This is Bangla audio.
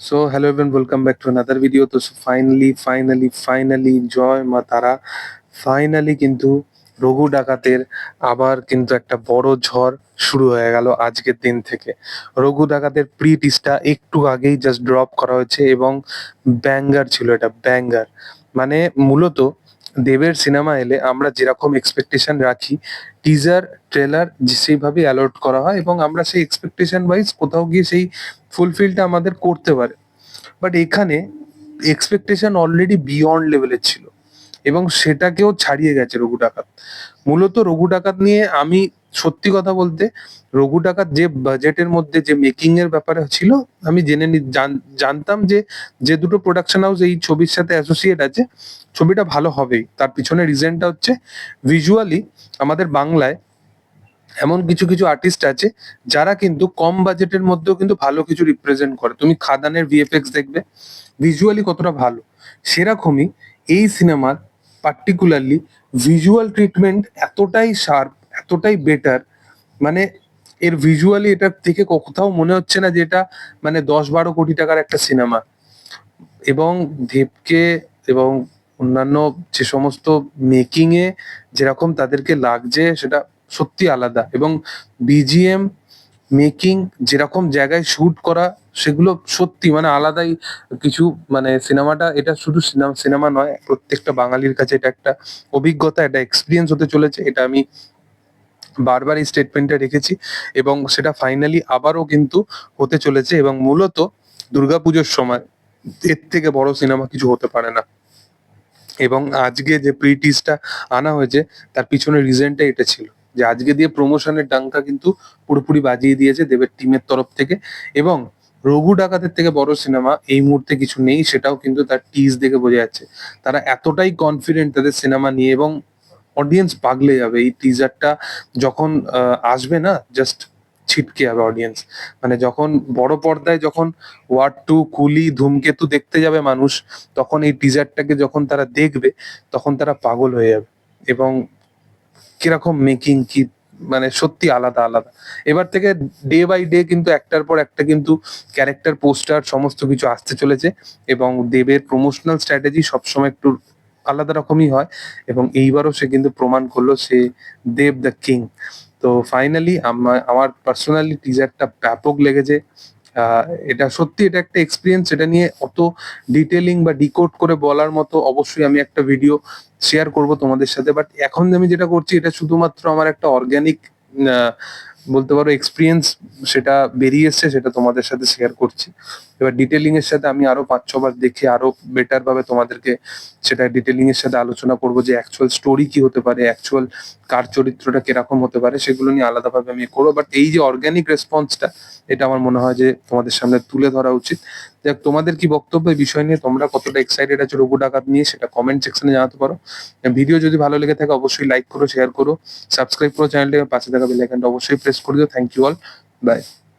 So hello even welcome back to another video তো ফাইনালি ফাইনালি ফাইনালি জয় মা তারা ফাইনালি কিন্তু রঘু ডাকাতের আবার কিন্তু একটা বড় ঝড় শুরু হয়ে গেল আজকের দিন থেকে। রঘু ডাকাতের প্রি টিসটা একটু আগেই জাস্ট ড্রপ করা হয়েছে এবং ব্যাঙ্গার ছিল এটা ব্যাঙ্গার মানে মূলত দেবের সিনেমা এলে আমরা যেরকম এক্সপেকটেশন রাখি টিজার ট্রেলার সেইভাবে অ্যালার্ট করা হয় এবং আমরা সেই এক্সপেকটেশন ওয়াইজ কোথাও গিয়ে সেই ফুলফিলটা আমাদের করতে পারে। বাট এখানে এক্সপেকটেশন অলরেডি বিয়ন্ড লেভেলের ছিল এবং সেটাকেও ছাড়িয়ে গেছে রঘু ডাকাত। মূলত রঘু ডাকাত নিয়ে আমি সত্যি কথা বলতে রঘু ডাকাত যে বাজেটের মধ্যে যে মেকিং এর ব্যাপারে ছিল, আমি জেনে নি জানতাম যে যে দুটো প্রোডাকশন হাউস এই ছবির সাথে অ্যাসোসিয়েট আছে, ছবিটা ভালো হবেই। তার পিছনে রিজনটা হচ্ছে ভিজুয়ালি আমাদের বাংলায় এমন কিছু কিছু আর্টিস্ট আছে, যারা কিন্তু কম বাজেটের মধ্যেও কিন্তু ভালো কিছু রিপ্রেজেন্ট করে। তুমি খাদানের ভিএফএক্স দেখবে ভিজুয়ালি কতটা ভালো। সেরকমই এই সিনেমার পার্টিকুলারলি ভিজুয়াল ট্রিটমেন্ট এতটাই শার্প এতটাই বেটার মানে এর ভিজুয়ালি এটা থেকে কোথাও মনে হচ্ছে না যে এটা মানে দশ বারো কোটি টাকার একটা সিনেমা এবং দেবকে এবং অন্যান্য যে সমস্ত মেকিং এ যেরকম তাদেরকে লাগছে সেটা সত্যি আলাদা। এবং বিজিএম মেকিং যেরকম জায়গায় শুট করা সেগুলো সত্যি মানে আলাদাই কিছু মানে সিনেমাটা এটা শুধু সিনেমা নয়, প্রত্যেকটা বাঙালির কাছে এটা একটা অভিজ্ঞতা, এটা এক্সপিরিয়েন্স হতে চলেছে, এটা আমি বারবার এই স্টেটমেন্টটা রেখেছি এবং সেটা ফাইনালি আবারও কিন্তু হতে চলেছে এবং মূলত দুর্গাপুজোর সময় এর থেকে বড় সিনেমা কিছু হতে পারে না। এবং আজকে যে প্রিটিসটা আনা হয়েছে, তার পিছনে রিজনটা এটা ছিল যে আজকে দিয়ে প্রমোশনের ডাঙ্কা কিন্তু পুরোপুরি বাজিয়ে দিয়েছে দেবের টিমের তরফ থেকে এবং রঘু ডাকাতের থেকে বড় সিনেমা এই মুহূর্তে কিছু নেই, সেটাও কিন্তু তার টিজ দেখে বোঝা যাচ্ছে। তারা এতটাই কনফিডেন্ট তাদের সিনেমা নিয়ে এবং অডিয়েন্স পাগলে যাবে। এই টিজারটা যখন আসবে না জাস্ট ছিটকে যাবে অডিয়েন্স মানে যখন বড় পর্দায় যখন ওয়ার্ড টু, কুলি, ধূমকেতু দেখতে যাবে মানুষ, তখন এই টিজারটাকে যখন তারা দেখবে, তখন তারা পাগল হয়ে যাবে। এবং কীরকম মেকিং কি মানে সত্যি আলাদা আলাদা। এবার থেকে ডে বাই ডে কিন্তু একটার পর একটা কিন্তু ক্যারেক্টার পোস্টার সমস্ত কিছু আসতে চলেছে। এবং দেবের প্রমোশনাল স্ট্র্যাটেজি সবসময় একটু আলাদা রকমই হয় এবং এইবারও সে কিন্তু প্রমাণ করল সে দেব দ্য কিং। তো ফাইনালি আমার পার্সোনালি টিজারটা ব্যাপক লেগেছে। এটা সত্যি এটা একটা এক্সপিরিয়েন্স এটা নিয়ে অত ডিটেলিং বা ডিকোড করে বলার মতো অবশ্যই আমি একটা ভিডিও শেয়ার করব তোমাদের সাথে। বাট এখন আমি যেটা করছি, এটা শুধুমাত্র আমার একটা অর্গ্যানিক বলতে পারো এক্সপিরিয়েন্স সেটা বেরিয়ে এসছে, সেটা তোমাদের সাথে শেয়ার করছি। এবার ডিটেলিং এর সাথে আমি আরও পাঁচ, ছবার দেখে আরও বেটার ভাবে তোমাদেরকে সেটা ডিটেলিং এর সাথে আলোচনা করব যে অ্যাকচুয়াল স্টোরি কি হতে পারে অ্যাকচুয়াল কার চরিত্রটা কীরকম হতে পারে, সেগুলো নিয়ে আলাদাভাবে আমি করব। বাট এই যে অর্গ্যানিক রেসপন্সটা এটা আমার মনে হয় যে তোমাদের সামনে তুলে ধরা উচিত। যাক তোমাদের কি বক্তব্য বিষয় নিয়ে তোমরা কতটা এক্সাইটেড আছো, রঘু ডাকাত নিয়ে, সেটা কমেন্ট সেকশনে জানাতে পারো। ভিডিও যদি ভালো লেগে থাকে, অবশ্যই লাইক করো শেয়ার করো সাবস্ক্রাইব করো চ্যানেলটাকে পাশে থাকা বেল আইকনটা অবশ্যই প্রেস করে দিও। Thank you all by